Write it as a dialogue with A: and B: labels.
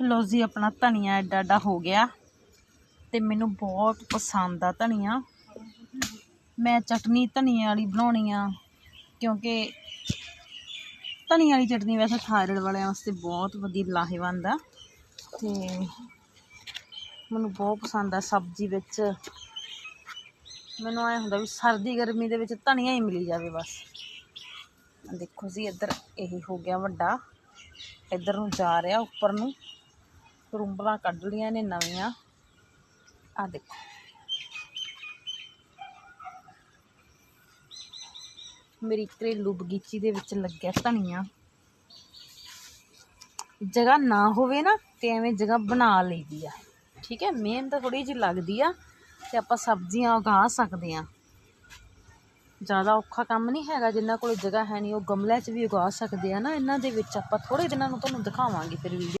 A: ਲੋ ਜੀ, ਆਪਣਾ ਧਨੀਆ ਐਡਾ ਐਡਾ ਹੋ ਗਿਆ ਤੇ ਮੈਨੂੰ ਬਹੁਤ ਪਸੰਦ ਆ ਧਨੀਆ। ਮੈਂ ਚਟਨੀ ਧਨੀਆ ਵਾਲੀ ਬਣਾਉਣੀ ਆ, ਕਿਉਂਕਿ ਧਨੀਆ ਵਾਲੀ ਚਟਨੀ ਵੈਸੇ ਥਾਇਰਾਇਡ ਵਾਲਿਆਂ ਵਾਸਤੇ ਬਹੁਤ ਵਧੀਆ ਲਾਹੇਵੰਦ ਆ ਤੇ ਮੈਨੂੰ ਬਹੁਤ ਪਸੰਦ ਆ ਸਬਜ਼ੀ ਵਿੱਚ। ਮੈਨੂੰ ਐ ਹੁੰਦਾ ਵੀ ਸਰਦੀ ਗਰਮੀ ਦੇ ਵਿੱਚ ਧਨੀਆ ਹੀ ਮਿਲੀ ਜਾਵੇ ਬਸ। ਦੇਖੋ ਜੀ, ਇੱਧਰ ਇਹ ਹੋ ਗਿਆ ਵੱਡਾ। ਇੱਧਰ ਨੂੰ ਜਾ ਰਿਹਾ ਉੱਪਰ ਨੂੰ। ਰੁੰਬਲਾਂ ਕੱਢ ਲੀਆਂ ਨੇ ਨਵੀਆਂ। ਆ ਦੇਖੋ। ਮੇਰੀ ਘਰੇਲੂ ਬਗੀਚੀ ਦੇ ਵਿੱਚ ਲੱਗਿਆ ਧਨੀਆ। ਜਗ੍ਹਾ ਨਾ ਹੋਵੇ ਨਾ ਤੇ ਐਵੇਂ ਜਗ੍ਹਾ ਬਣਾ ਲਈਦੀ ਆ। ਠੀਕ ਹੈ, ਮਿਹਨਤ ਥੋੜੀ ਜਿਹੀ ਲੱਗਦੀ ਆ ਤੇ ਆਪਾਂ ਸਬਜ਼ੀਆਂ ਉਗਾ ਸਕਦੇ ਆ। ਜ਼ਿਆਦਾ ਔਖਾ ਕੰਮ ਨਹੀਂ ਹੈਗਾ, ਜਿੰਨਾ ਕੋਲ ਜਗ੍ਹਾ ਹੈ ਨਹੀਂ, ਉਹ ਗਮਲਿਆਂ 'ਚ ਵੀ ਉਗਾ ਸਕਦੇ ਆ ਨਾ। ਇਹਨਾਂ ਦੇ ਵਿੱਚ ਆਪਾਂ ਥੋੜੇ ਦਿਨਾਂ ਨੂੰ ਤੁਹਾਨੂੰ ਦਿਖਾਵਾਂਗੇ ਫਿਰ ਵੀਡੀਓ।